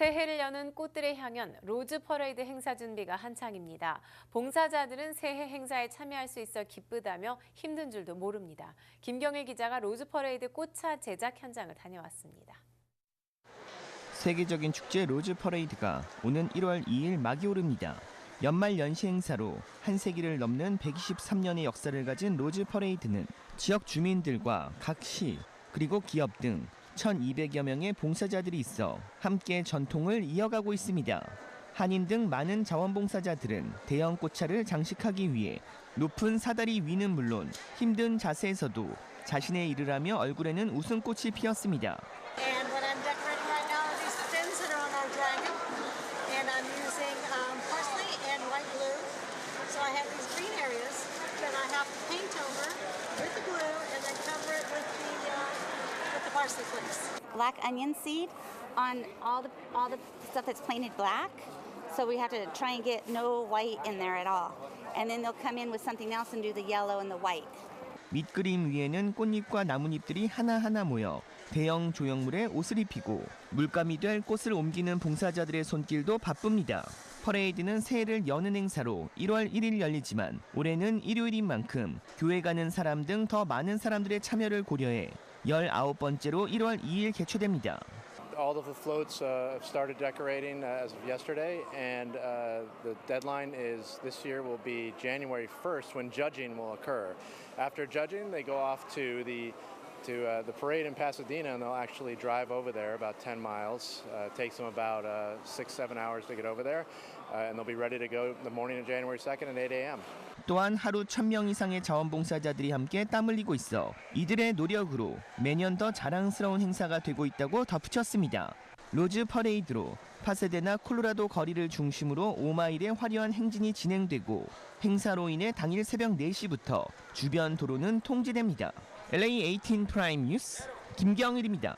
새해를 여는 꽃들의 향연 로즈 퍼레이드 행사 준비가 한창입니다. 봉사자들은 새해 행사에 참여할 수 있어 기쁘다며 힘든 줄도 모릅니다. 김경일 기자가 로즈 퍼레이드 꽃차 제작 현장을 다녀왔습니다. 세계적인 축제 로즈 퍼레이드가 오는 1월 2일 막이 오릅니다. 연말 연시 행사로 한 세기를 넘는 123년의 역사를 가진 로즈 퍼레이드는 지역 주민들과 각 시, 그리고 기업 등 1,200여 명의 봉사자들이 있어 함께 전통을 이어가고 있습니다. 한인 등 많은 자원봉사자들은 대형 꽃차를 장식하기 위해 높은 사다리 위는 물론 힘든 자세에서도 자신의 일을 하며 얼굴에는 웃음꽃이 피었습니다. Um. So black onion seed on all the all the stuff that's painted black. So we have to try and get no white in there at all. And then they'll come in with something else and do the yellow and the white. 밑그림 위에는 꽃잎과 나뭇잎들이 하나하나 모여 대형 조형물에 옷을 입히고 물감이 될 꽃을 옮기는 봉사자들의 손길도 바쁩니다. 퍼레이드는 새해를 여는 행사로 1월 1일 열리지만 올해는 일요일인 만큼 교회 가는 사람 등 더 많은 사람들의 참여를 고려해 19번째로 1월 2일 개최됩니다. All of the floats uh, have started decorating uh, as of yesterday, and uh, the deadline is this year will be January 1st when judging will occur. After judging, they go off to the to uh, the parade in Pasadena, and they'll actually drive over there about 10 miles. Uh, it takes them about uh, six, seven hours to get over there, uh, and they'll be ready to go the morning of January 2nd at 8 a.m. 또한 하루 1000명 이상의 자원봉사자들이 함께 땀 흘리고 있어 이들의 노력으로 매년 더 자랑스러운 행사가 되고 있다고 덧붙였습니다. 로즈 퍼레이드로 파세데나 콜로라도 거리를 중심으로 5마일의 화려한 행진이 진행되고 행사로 인해 당일 새벽 4시부터 주변 도로는 통제됩니다. LA 18 프라임 뉴스 김경일입니다.